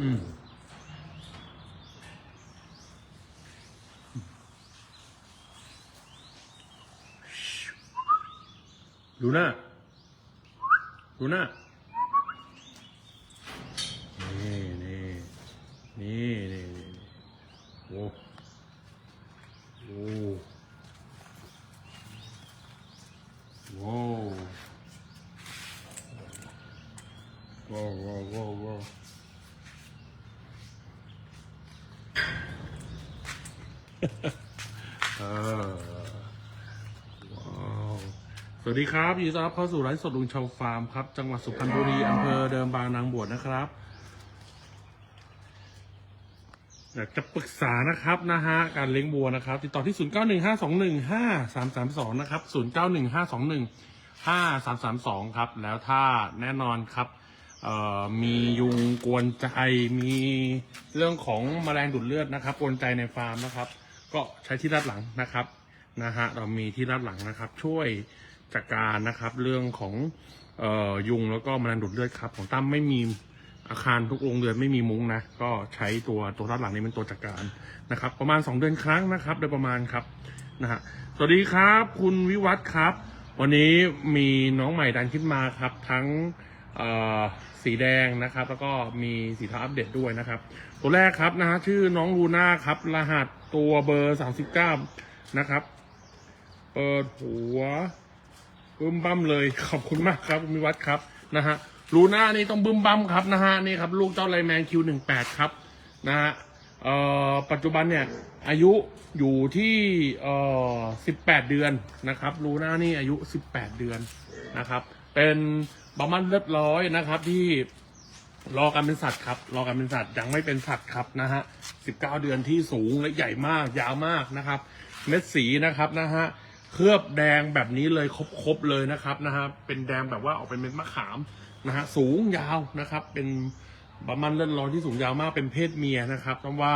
อืมดูหน้าดูหน้านี่นี่นี่นี่นี่โอ้โอ้โว้โว้โว้โว้โว้ เออว้าว สวัสดีครับยินดีต้อนรับเข้าสู่ไลฟ์สดลุงชาวฟาร์มครับ จังหวัดสุพรรณบุรีอำเภอเดิมบางนางบวชนะครับ อยากจะปรึกษานะครับนะฮะการเลี้ยงวัวนะครับ ติดต่อที่ 0915215332 นะครับ 0915215332 ครับ แล้วถ้าแน่นอนครับมียุงกวนใจมีเรื่องของแมลงดูดเลือดนะครับ กวนใจในฟาร์มนะครับ ก็ใช้ที่ด้านหลังนะครับนะฮะเรามีที่ด้านหลังนะครับ ช่วยจัดการนะครับเรื่องของออยุงแล้วก็มลงดูดเลือดครับ ของตั้มไม่มีอาคารทุกโรงเรือนไม่มีมุ้งนะก็ใช้ตัวตัวด้านหลังนี้เป็นตัวจัดการนะครับ ประมาณ 2 เดือนครั้งนะครับ โดยประมาณครับนะฮะสวัสดีครับ คุณวิวัฒน์ครับ วันนี้มีน้องใหม่ดันขึ้นมาครับ ทั้งเอ่อ สีแดงนะครับ แล้วก็มีสีเทาอัปเดตด้วยนะครับ ตัวแรกครับนะฮะชื่อน้องลูน่าครับ รหัสตัวเบอร์39นะครับ เปิดหัวบึ้มบั้มเลยขอบคุณมากครับคุณวิวัฒน์ครับนะฮะลูน่านี่ต้องบึ้มบั้มครับนะฮะนี่ครับลูกเจ้าไลแมนคิวหนึ่งแปดครับนะฮะเอ่อปัจจุบันเนี่ยอายุอยู่ที่เอ่อสิบแปดเดือนนะครับลูน่านี่อายุสิบแปดเดือนนะครับ เป็น บามันเรียบร้อยนะครับ ที่รอการเป็นสัตว์ครับ รอการเป็นสัตว์ยังไม่เป็นสัตว์ครับนะฮะสิบเก้าเดือนที่สูงและใหญ่มาก ยาวมากนะครับ เม็ดสีนะครับนะฮะเคลือบแดงแบบนี้เลยครบๆเลยนะครับนะฮะเป็นแดงแบบว่าออกเป็นเม็ดมะขามนะฮะสูงยาวนะครับ เป็นประมาณเลื่อนลอยที่สูงยาวมากเป็นเพศเมียนะครับต้องว่า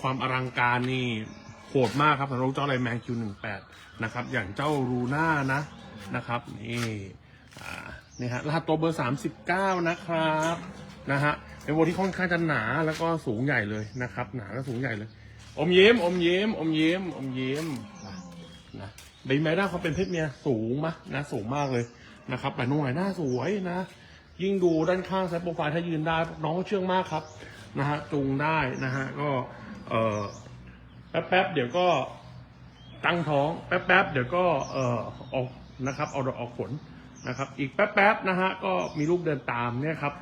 ความอลังการนี่โหดมากครับสำหรับเจ้าไลแมนคิวหนึ่งแปดนะครับ อย่างเจ้ารูน่านะนะครับนี่อ่า นี่ฮะรหัสตัวเบอร์สามสิบเก้านะครับนะฮะเป็นวัวที่ค่อนข้างจะหนาแล้วก็สูงใหญ่เลยนะครับ หนาและสูงใหญ่เลย อมเยิ้มอมเยิ้มอมเยิ้มอมเยิ้มนะใบไม้ด้าเขาเป็นเพศเมียสูงมะนะสูงมากเลยนะครับแต่น้องหน่อยหน้าสวยนะ ยิ่งดูด้านข้างไซส์โปรไฟล์ถ้ายืนได้น้องเขาเชื่องมากครับนะฮะจูงได้นะฮะก็เออแป๊บๆเดี๋ยวก็ตั้งท้องแป๊บๆเดี๋ยวก็เออออกนะครับเอาดอกออกผล นะครับ อีกแป๊บๆนะฮะก็มีลูกเดินตามเนี่ยครับ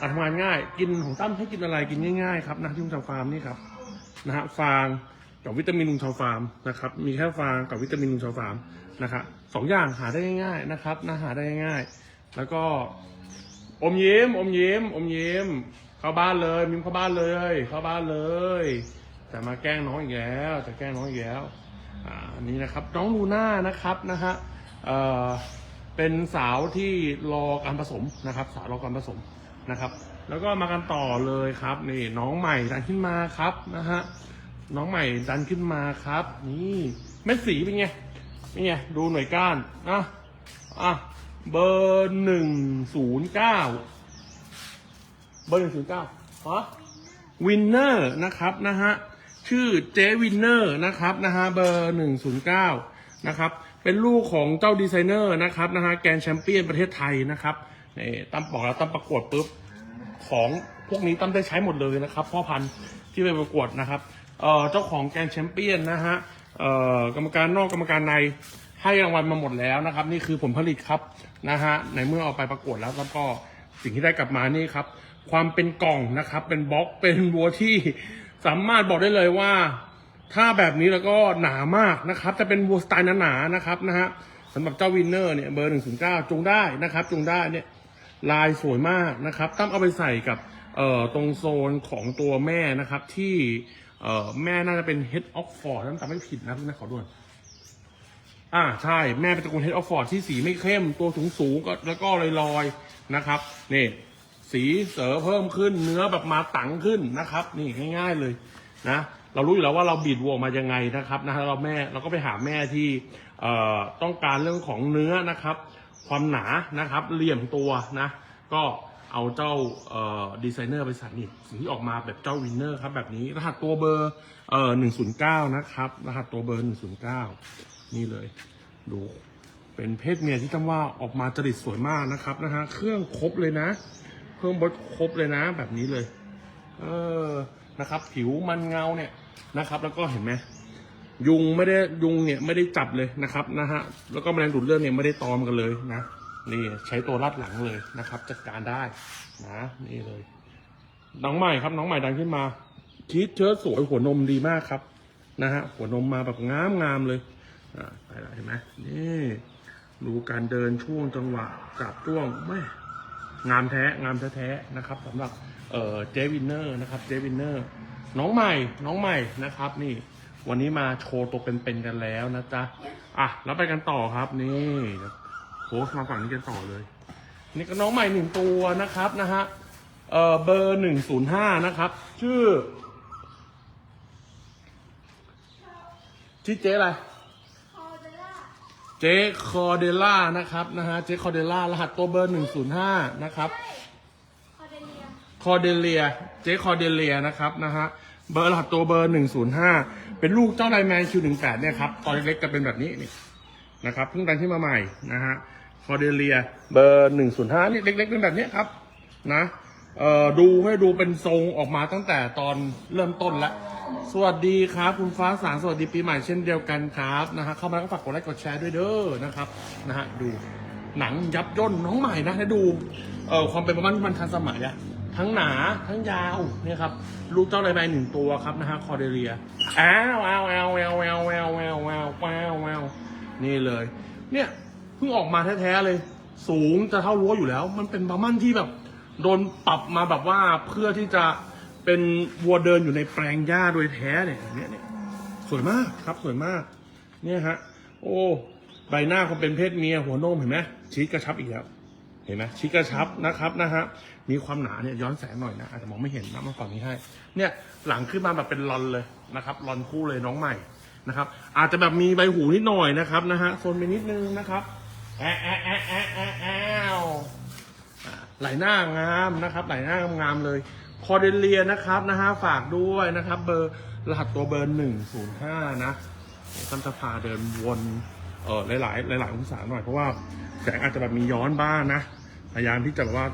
การทำงานง่ายกินของตั้มให้กินอะไรกินง่ายๆครับนะที่ลุงทำฟาร์มนี่ครับนะฮะฟางกับวิตามินลุงชาวฟาร์มนะครับมีแค่ฟางกับวิตามินลุงชาวฟาร์มนะครับสองอย่างหาได้ง่ายๆนะครับนะหาได้ง่ายๆแล้วก็อมยิ้มอมยิ้มอมยิ้มเข้าบ้านเลยมิมเข้าบ้านเลย เข้าบ้านเลยจะมาแกล้งน้องอีกแล้วจะแกล้งน้องอีกแล้วอ่าอันนี้นะครับน้องลูน่านะครับนะฮะเอ่อ เป็นสาวที่รอการผสมนะครับ สาวรอการผสมนะครับ แล้วก็มากันต่อเลยครับนี่น้องใหม่ดันขึ้นมาครับนะฮะน้องใหม่ดันขึ้นมาครับ นี่เม็ดสีเป็นไงเป็นไงดูหน่วยก้านนะอะเบอร์หนึ่งศูนย์เก้าเบอร์หนึ่งศูนย์เก้าฮะวินเนอร์นะครับนะฮะชื่อเจวินเนอร์นะครับนะฮะเบอร์หนึ่งศูนย์เก้านะครับ เป็นลูกของเจ้าดีไซเนอร์นะครับนะฮะแกนแชมเปี้ยนประเทศไทยนะครับนี่ตั้มบอกแล้วตั้มประกวดปุ๊บของพวกนี้ตั้มได้ใช้หมดเลยนะครับ พ่อพันธุ์ที่ไปประกวดนะครับเอ่อเจ้าของแกนแชมเปี้ยนนะฮะเอ่อกรรมการนอกกรรมการในให้รางวัลมาหมดแล้วนะครับ นี่คือผลผลิตครับนะฮะในเมื่อเอาไปประกวดแล้วแล้วก็สิ่งที่ได้กลับมานี่ครับ ความเป็นกล่องนะครับ เป็นบล็อกเป็นวัวที่สามารถบอกได้เลยว่า ถ้าแบบนี้แล้วก็หนามากนะครับ จะเป็นวัวสไตล์หนาๆนะครับนะฮะสำหรับเจ้าวินเนอร์เนี่ยเบอร์หนึ่งศูนย์เก้าจูงได้นะครับจูงได้เนี่ยลายสวยมากนะครับ ตั้มเอาไปใส่กับเอ่อตรงโซนของตัวแม่นะครับ ที่เอ่อแม่น่าจะเป็น Head of Ford ถ้าจำไม่ผิดนะพี่นะขอดูหน่อยอ่าใช่แม่เป็นตระกูล Head of Ford ที่สีไม่เข้มตัวสูงสูงก็แล้วก็ลอยๆนะครับนี่สีเสอเพิ่มขึ้นเนื้อแบบมาตังขึ้นนะครับ นี่ง่าย ๆเลยนะ เรารู้อยู่แล้วว่าเราบีดวัวออกมายังไงนะครับนะเราแม่เราก็ไปหาแม่ที่เอ่อต้องการเรื่องของเนื้อนะครับ ความหนานะครับเหลี่ยมตัวนะก็เอาเจ้าดีไซเนอร์ไปใส่นี่สิ่งที่ออกมาแบบเจ้าวินเนอร์ครับแบบนี้รหัสตัวเบอร์เอ่อหนึ่งศูนย์เก้านะครับ รหัสตัวเบอร์หนึ่งศูนย์เก้านี่เลย ดูเป็นเพศเมียที่จำว่าออกมาจริตสวยมากนะครับนะฮะเครื่องครบเลยนะ เครื่องบดครบเลยนะ แบบนี้เลย เออ นะครับ ผิวมันเงาเนี่ยนะครับ แล้วก็เห็นไหมยุงไม่ได้ยุงเนี่ยไม่ได้จับเลยนะครับนะฮะแล้วก็แมลงดูดเลือดเนี่ยไม่ได้ตอมกันเลยนะนี่ใช้ตัวรัดหลังเลยนะครับ จัดการได้นะนี่เลย น้องใหม่ครับ น้องใหม่ดังขึ้นมาคิดเชิ้ตสวยหัวนมดีมากครับนะฮะหัวนมมาแบบงามงามเลยอ่าไปละเห็นไหมนี่ดูการเดินช่วงจังหวะจับจ้วงไม่งามแท้งามแท้ๆนะครับสำหรับ เอ่อเจวินเนอร์นะครับเจวินเนอร์น้องใหม่น้องใหม่นะครับ นี่ วันนี้มาโชว์ตัวเป็นๆกันแล้วนะจ๊ะอะแล้วไปกันต่อครับนี่โพสต์มาฝั่งนี้กันต่อเลย นี่ก็น้องใหม่หนึ่งตัวนะครับนะฮะเอ่อเบอร์หนึ่งศูนย์ห้านะครับ ชื่อชื่อเจ๊อะไรคอเดล่าเจ๊คอเดล่านะครับนะฮะเจ๊คอเดล่ารหัสตัวเบอร์หนึ่งศูนย์ห้านะครับคอเดเลีย คอเดเลีย เจ๊คอเดเลียนะครับนะฮะ เบอร์รหัสตัวเบอร์หนึ่งศูนย์ห้าเป็นลูกเจ้าไดแมนคิวหนึ่งแปดเนี่ยครับตอนเล็กๆจะเป็นแบบนี้นี่นะครับเพิ่งดังขึ้นมาใหม่นะฮะคอเดเลีย เบอร์หนึ่งศูนย์ห้านี่เล็กๆเป็นแบบนี้ครับนะเอ่อดูให้ดูเป็นทรงออกมาตั้งแต่ตอนเริ่มต้นแล้วสวัสดีครับ คุณฟ้าสางสวัสดีปีใหม่เช่นเดียวกันครับนะฮะเข้ามาแล้วก็ฝากกดไลค์กดแชร์ด้วยเด้อนะครับนะฮะดูหนังยับย่นน้องใหม่นะให้ดูเอ่อความเป็นประมาณมันทันสมัยอะ ทั้งหนาทั้งยาวเนี่ยครับลูกเจ้าไรใบหนึ่งตัวครับนะฮะคอเดเรียอ้าวอ้าวอ้าวอ้าวอ้าวอ้าวอ้าวอ้าวอ้าวอ้าวนี่เลย เนี่ยเพิ่งออกมาแท้ๆเลย สูงจะเท่ารั้วอยู่แล้ว มันเป็นบามันที่แบบ โดนปรับมาแบบว่าเพื่อที่จะเป็นวัวเดินอยู่ในแปลงหญ้าโดยแท้เนี่ยอย่างเนี้ยเนี่ยสวยมากครับสวยมาก เนี่ยฮะ โอ้ใบหน้าเขาเป็นเพศเมียหัวนมเห็นไหมชี้กระชับอีกแล้วเห็นไหมชี้กระชับนะครับนะฮะ มีความหนาเนี่ยย้อนแสงหน่อยนะอาจจะมองไม่เห็นนะมาฝั่งนี้ให้ เนี่ยหลังขึ้นมาแบบเป็นลอนเลยนะครับลอนคู่เลยน้องใหม่นะครับ อาจจะแบบมีใบหูนิดหน่อยนะครับนะฮะโซนไปนิดนึงนะครับแอะแอะแอะแอะแอะแอะไหลหน้างามนะครับ ไหลหน้างามเลยคอเดเลียนะครับนะฮะฝากด้วยนะครับ เบอร์รหัสตัวเบอร์หนึ่งศูนย์ห้านะตั้มจะพาเดินวนเออหลายๆหลายองศาหน่อยเพราะว่าแสงอาจจะแบบมีย้อนบ้างนะพยายามที่จะแบบว่า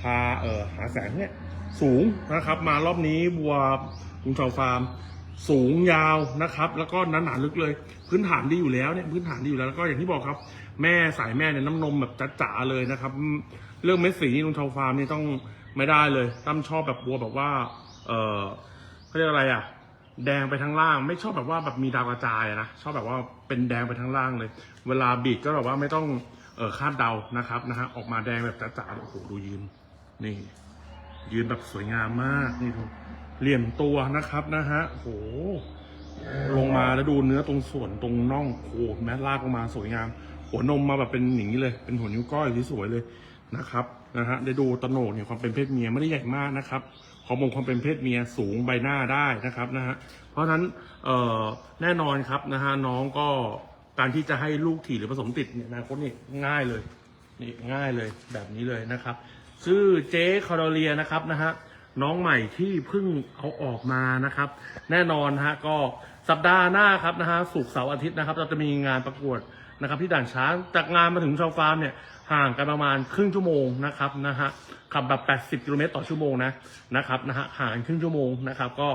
พาเออหาแสงเนี่ยสูงนะครับ มารอบนี้บัวลุงชาวฟาร์ม สูงยาวนะครับ แล้วก็หนาหนาลึกเลย พื้นฐานดีอยู่แล้วเนี่ยพื้นฐานดีอยู่แล้วแล้วก็อย่างที่บอกครับ แม่สายแม่เนี่ยน้ำนมแบบจ๋าๆเลยนะครับ เรื่องเม็ดสีนี่ลุงชาวฟาร์มนี่ต้องไม่ได้เลยตั้มชอบแบบบัวแบบว่า เออเขาเรียกอะไรอะแดงไปทั้งล่างไม่ชอบแบบว่าแบบมีดาวกระจายนะชอบแบบว่าเป็นแดงไปทั้งล่างเลย เวลาบีดก็แบบว่าไม่ต้องเออคาดเดานะครับนะฮะออกมาแดงแบบจ๋าๆโอ้โหดูยืน นี่ ยืนแบบสวยงามมากนี่ดูเหลี่ยมตัวนะครับนะฮะโอ้โหลงมาแล้วดูเนื้อตรงส่วนตรงน่องโอ้โหแม้ลากลงมาสวยงาม หัวนมมาแบบเป็นอย่างนี้เลย เป็นหัวนิ้วก้อยที่สวยเลยนะครับนะฮะได้ดูตโหนกเนี่ยความเป็นเพศเมียไม่ได้ใหญ่มากนะครับฮอร์โมนความเป็นเพศเมียสูงใบหน้าได้นะครับนะฮะเพราะฉะนั้นแน่นอนครับนะฮะน้องก็การที่จะให้ลูกถี่หรือผสมติดเนี่ยอนาคตนี่ง่ายเลยนี่ง่ายเลยแบบนี้เลยนะครับ ชื่อเจ๊คาร์เลียนะครับนะฮะน้องใหม่ที่เพิ่งเอาออกมานะครับ แน่นอนฮะก็สัปดาห์หน้าครับนะฮะศุกร์เสาร์อาทิตย์นะครับ เราจะมีงานประกวดนะครับที่ด่านช้างจากงานมาถึงชาวฟาร์มเนี่ยห่างกันประมาณครึ่งชั่วโมงนะครับนะฮะขับแบบ 80 กิโลเมตรต่อชั่วโมงนะนะครับนะฮะห่างครึ่งชั่วโมงนะครับก็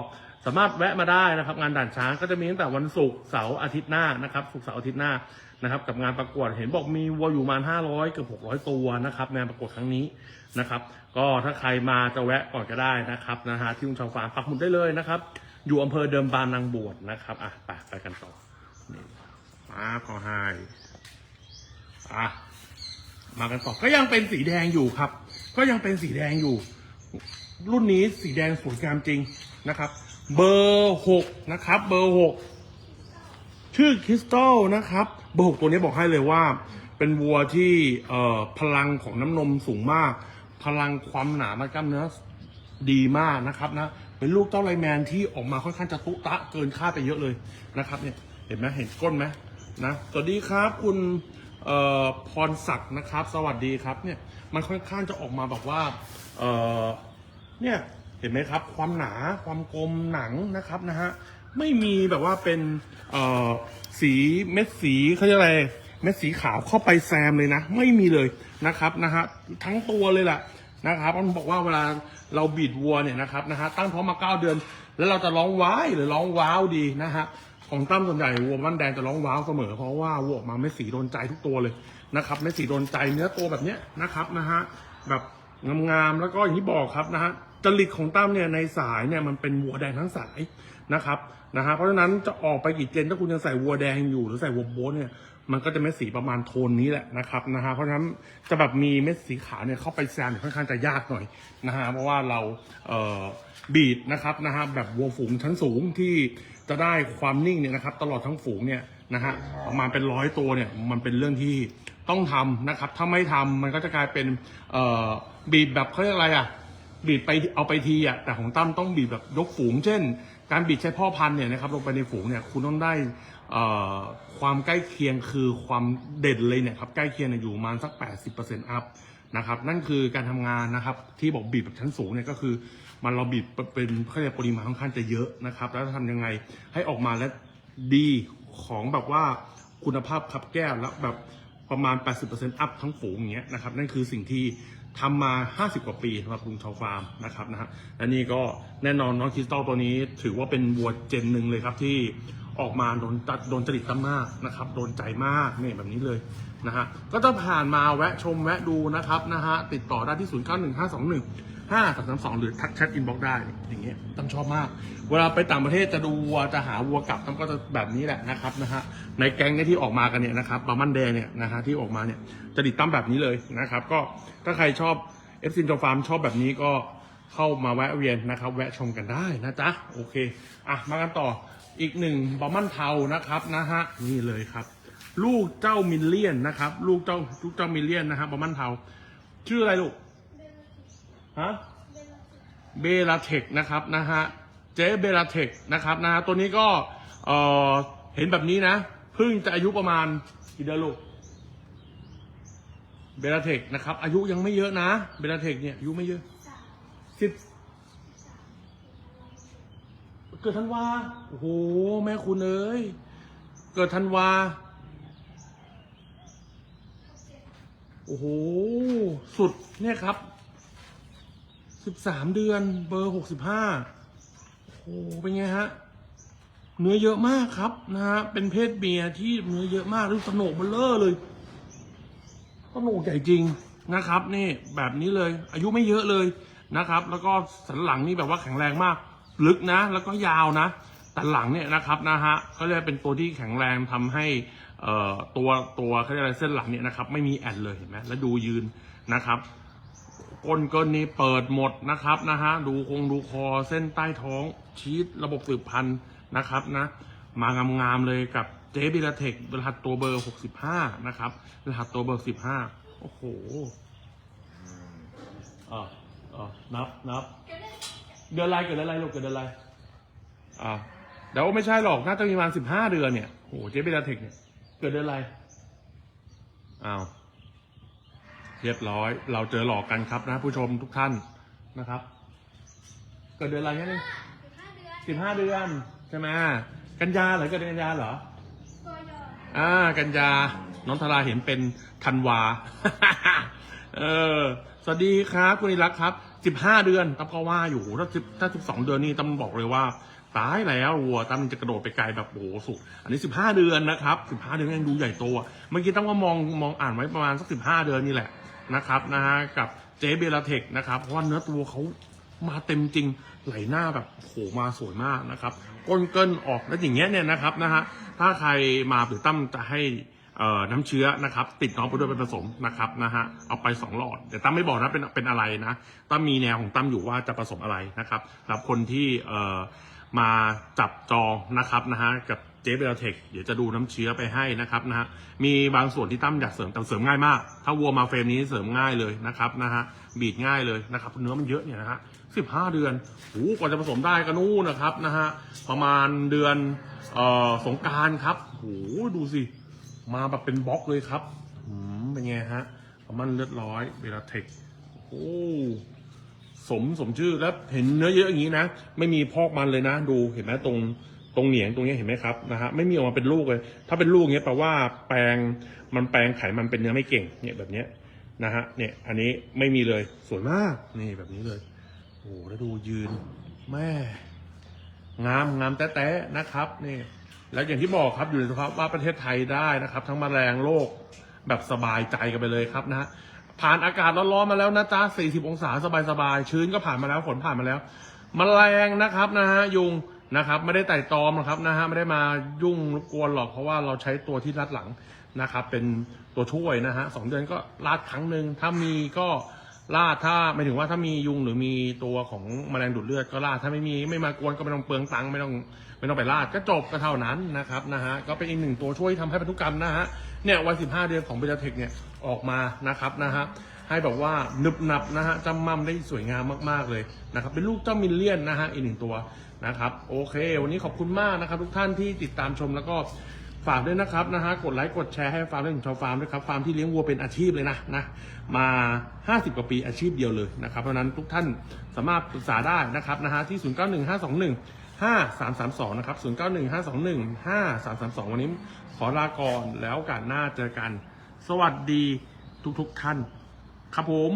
สามารถแวะมาได้นะครับ งานด่านช้างก็จะมีตั้งแต่วันศุกร์เสาร์อาทิตย์หน้านะครับศุกร์เสาร์อาทิตย์หน้านะครับ กับงานประกวดเห็นบอกมีวัวอยู่ประมาณ500เกือบ600ตัวนะครับงานประกวดครั้งนี้นะครับ ก็ถ้าใครมาจะแวะก่อนก็ได้นะครับนะฮะที่ลุงชาวฟาร์มปักหมุดได้เลยนะครับ อยู่อำเภอเดิมบานนางบวชนะครับอะไปไปกันต่อนี่มาขอให้อะมากันต่อก็ยังเป็นสีแดงอยู่ครับ ก็ยังเป็นสีแดงอยู่ รุ่นนี้สีแดงสวยงามจริง นะครับ เบอร์หกนะครับ เบอร์หกชื่อคริสตัลนะครับ เบอร์หกตัวนี้บอกให้เลยว่า เป็นวัวที่เอ่อพลังของน้ำนมสูงมาก พลังความหนามันกล้ามเนื้อดีมากนะครับนะเป็นลูกเต้าไลแมนที่ออกมาค่อนข้างจะตุตะเกินค่าไปเยอะเลยนะครับเนี่ยเห็นไหมเห็นก้นไหมนะสวัสดีครับคุณพรศักดิ์นะครับ สวัสดีครับเนี่ยมันค่อนข้างจะออกมาแบบว่าเนี่ย เห็นไหมครับ ความหนาความกลมหนังนะครับนะฮะไม่มีแบบว่าเป็นเอ่อสีเม็ดสีเขาเรียกอะไรเม็ดสีขาวเข้าไปแซมเลยนะ ไม่มีเลยนะครับนะฮะทั้งตัวเลยแหละนะครับต้องบอกว่าเวลาเราบีดวัวเนี่ยนะครับนะฮะตั้งท้องมาเก้าเดือน แล้วเราจะร้องว้ายหรือร้องว้าวดีนะฮะของตั้มส่วนใหญ่วัวบ้านแดงจะร้องว้าวเสมอ เพราะว่าวัวออกมาไม่สีโดนใจทุกตัวเลยนะครับไม่สีโดนใจเนื้อตัวแบบเนี้ยนะครับนะฮะแบบงามๆแล้วก็อย่างที่บอกครับนะฮะ จริตของตั้มเนี่ยในสายเนี่ยมันเป็นวัวแดงทั้งสายนะครับนะฮะเพราะฉะนั้นจะออกไปกี่เจนถ้าคุณยังใส่วัวแดงอยู่หรือใส่วัวโบทเนี่ยมันก็จะเม็ดสีประมาณโทนนี้แหละนะครับนะฮะเพราะฉะนั้นจะแบบมีเม็ดสีขาวเนี่ยเข้าไปแซมเนี่ยค่อนข้างจะยากหน่อยนะฮะเพราะว่าเราเอ่อบีดนะครับนะฮะแบบวัวฝูงชั้นสูงที่จะได้ความนิ่งเนี่ยนะครับ ตลอดทั้งฝูงเนี่ยนะฮะประมาณเป็นร้อยตัวเนี่ยมันเป็นเรื่องที่ต้องทำนะครับ ถ้าไม่ทำมันก็จะกลายเป็นเอ่อบีดแบบเขาเรียกอะไรอะ บีดไปเอาไปทีอะแต่ของตั้มต้องบีดแบบยกฝูง เช่น การบีดใช้พ่อพันธุ์เนี่ยนะครับลงไปในฝูงเนี่ยคุณต้องได้ความใกล้เคียงคือความเด่นเลยเนี่ยครับใกล้เคียงอยู่ประมาณสัก 80%อัพนะครับนั่นคือการทำงานนะครับที่บอกบีบแบบชั้นสูงเนี่ยก็คือ มันเราบีบเป็นเขาเรียกปริมาณค่อนข้างจะเยอะนะครับ แล้วจะทำยังไงให้ออกมาและดีของแบบว่าคุณภาพขับแก้วแล้วแบบประมาณ 80%อัพทั้งฝูงอย่างเงี้ยนะครับนั่นคือสิ่งที่ ทำมา 50 กว่าปีสำหรับลุงชาวฟาร์มนะครับนะฮะและนี่ก็แน่นอนน้องคริสตัลตัวนี้ถือว่าเป็นวัวเจนหนึ่งเลยครับที่ออกมาโดนตัดโดนจริตมมากนะครับโดนใจมากเนี่ยแบบนี้เลยนะฮะก็ต้องผ่านมาแวะชมแวะดูนะครับนะฮะติดต่อได้ที่ 091521 0 9 1 5 2 1 5 3 3 2หรือทักแชทอินบ็อกได้อย่างเงี้ยตั้มชอบมาก เวลาไปต่างประเทศจะดูวัวจะหาวัวกลับตั้มก็จะแบบนี้แหละนะครับนะฮะในแก๊งเนี่ยที่ออกมากันเนี่ยนะครับบามันแดงเนี่ยนะฮะที่ออกมาเนี่ยจะติดตั้มแบบนี้เลยนะครับ ก็ถ้าใครชอบเอฟซินจอฟาร์มชอบแบบนี้ก็เข้ามาแวะเวียนนะครับ แวะชมกันได้นะจ๊ะโอเคอะมากันต่ออีกหนึ่งบามันเทานะครับนะฮะนี่เลยครับ ลูกเจ้ามิลเลียนนะครับ ลูกเจ้าลูกเจ้ามิลเลียนนะครับบามันเทา ชื่ออะไรลูก ฮะเบลาเทคนะครับนะฮะเจ๊เบลาเทคนะครับนะฮะตัวนี้ก็เอ่อเห็นแบบนี้นะเพิ่งจะอายุประมาณกี่เดือนลูกเบลาเทคนะครับอายุยังไม่เยอะนะเบลาเทคเนี่ยอายุไม่เยอะสิบเกิดธันวาโอ้โหแม่คุณเอ้ยเกิดธันวาโอ้โห สุดเนี่ยครับ สิบสามเดือนเบอร์หกสิบห้าโอ้เป็นไงฮะ เนื้อเยอะมากครับนะฮะ เป็นเพศเมียที่เนื้อเยอะมากดูสโหนกมันเลอเลยสโหนกใหญ่จริงนะครับ นี่แบบนี้เลย อายุไม่เยอะเลยนะครับ แล้วก็สันหลังนี่แบบว่าแข็งแรงมาก ลึกนะ แล้วก็ยาวนะแต่หลังเนี่ยนะครับนะฮะก็เรียกเป็นตัวที่แข็งแรงทำให้ตัวตัวเขาเรียกอะไรเส้นหลังเนี่ยนะครับ ไม่มีแอนเลยเห็นไหมแล้วดูยืนนะครับ ก้นเกินนี้เปิดหมดนะครับนะฮะดูคงดูคอเส้นใต้ท้องชีสระบบสืบพันธุ์นะครับนะ มางามๆเลยกับเจบิลเทครหัสตัวเบอร์ 65 นะครับ รหัสตัวเบอร์ 15 โอ้โหอ่าอ่านับนับเดือนอะไรเกิดอะไรลูกเกิดอะไรอ่าเดี๋ยวไม่ใช่หรอกน่าจะมีประมาณ 15 เดือนเนี่ยโอ้โหเจบิลเทคเนี่ยเกิดเดือนอะไรอ้าว เรียบร้อย เราเจอหลอกกันครับนะ ผู้ชมทุกท่านนะครับ เกิดเดือนอะไรเนี่ยสิบห้าเดือนสิบห้าเดือนใช่ไหมกันยาเหรอเกิดเดือนกันยาเหรอตัวยออ่า กันยา น้องธาราเห็นเป็นธันวา เออ สวัสดีครับคุณนิรักษ์ครับสิบห้าเดือนตั้มก็ว่าอยู่ถ้าสิบถ้าสิบสองเดือนนี่ตั้มบอกเลยว่าตายแล้ววัวตั้มจะกระโดดไปไกลแบบโอ้โหสุด อันนี้สิบห้าเดือนนะครับสิบห้าเดือนยังดูใหญ่โตอะเมื่อกี้ตั้มก็มองมองอ่านไว้ประมาณสักสิบห้าเดือนนี่แหละ นะครับนะฮะกับเจเบลาเทคนะครับเพราะว่าเนื้อตัวเขามาเต็มจริงไหลหน้าแบบโหมาสวยมากนะครับก้นเกินออกแล้วอย่างเงี้ยเนี่ยนะครับนะฮะถ้าใครมาหรือตั้มจะให้น้ำเชื้อนะครับ ติดน้องไปด้วยเป็นผสมนะครับนะฮะเอาไปสองหลอด แต่ตั้มไม่บอกนะเป็นเป็นอะไรนะตั้มมีแนวของตั้มอยู่ว่าจะผสมอะไรนะครับสำหรับคนที่มาจับจองนะครับนะฮะกับ เจเบลเทคเดี๋ยวจะดูน้ำเชื้อไปให้นะครับนะฮะมีบางส่วนที่ตั้มอยากเสริมแต่เสริมง่ายมาก ถ้าวัวมาเฟรมนี้เสริมง่ายเลยนะครับนะฮะบีดง่ายเลยนะครับเนื้อมันเยอะเนี่ยนะฮะสิบห้าเดือนโอ้กว่าจะผสมได้ก็นู่นนะครับนะฮะประมาณเดือนเอ่อสงการครับโอ้ดูสิ มาแบบเป็นบล็อกเลยครับอืมเป็นไงฮะประมันเลือดร้อยเบลเทคโอ้สมสมชื่อแล้วเห็นเนื้อเยอะอย่างนี้นะ ไม่มีพอกมันเลยนะ ดูเห็นไหมตรง ตรงเหนียงตรงนี้เห็นไหมครับนะฮะไม่มีออกมาเป็นลูกเลย ถ้าเป็นลูกเนี้ยแปลว่าแปลงมันแปลงไขมันเป็นเนื้อไม่เก่งเนี่ยแบบเนี้ยนะฮะเนี่ยอันนี้ไม่มีเลยสวยมากนี่แบบนี้เลยโอ้โหแล้วดูยืนแม่งามงามแต๊ะนะครับนี่แล้วอย่างที่บอกครับอยู่ในสภาพว่าประเทศไทยได้นะครับ ทั้งแมลงโลกแบบสบายใจกันไปเลยครับนะฮะผ่านอากาศร้อนๆมาแล้วนะจ๊ะ40 องศาสบายๆชื้นก็ผ่านมาแล้วฝนผ่านมาแล้วแมลงนะครับนะฮะยุง นะครับ ไม่ได้ไต่ตอมหรอกครับนะฮะไม่ได้มายุ่งรบกวนหรอกเพราะว่าเราใช้ตัวที่รัดหลังนะครับ เป็นตัวช่วยนะฮะสองเดือนก็ลาดครั้งหนึ่งถ้ามีก็ลาดถ้าหมายถึงว่าถ้ามียุงหรือมีตัวของแมลงดูดเลือดก็ลาดถ้าไม่มีไม่มากวนก็ไม่ต้องเปลืองตังค์ไม่ต้องไม่ต้องไปลาดก็จบก็เท่านั้นนะครับนะฮะก็เป็นอีกหนึ่งตัวช่วยทำให้พันธุกรรมนะฮะเนี่ยวัยสิบห้าเดือนของเบลเทคเนี่ยออกมานะครับนะฮะให้แบบว่าหนึบหนับนะฮะจำมั่มได้สวยงามมากๆเลยนะครับเป็นลูกเจ้ามิลเลียนนะฮะอีกหนึ่งตัว นะครับโอเค วันนี้ขอบคุณมากนะครับ ทุกท่านที่ติดตามชมแล้วก็ฝากด้วยนะครับนะฮะกดไลค์กดแชร์ให้ฟาร์มเรื่องชาวฟาร์มด้วยครับฟาร์มที่เลี้ยงวัวเป็นอาชีพเลยนะนะมา 50 กว่าปีอาชีพเดียวเลยนะครับเพราะนั้นทุกท่านสามารถปรึกษาได้นะครับนะฮะที่ 091521 5332 นะครับ 091521 5332 วันนี้ขอลาก่อนแล้วโอกาสหน้าเจอกัน สวัสดีทุกๆท่าน ครับผม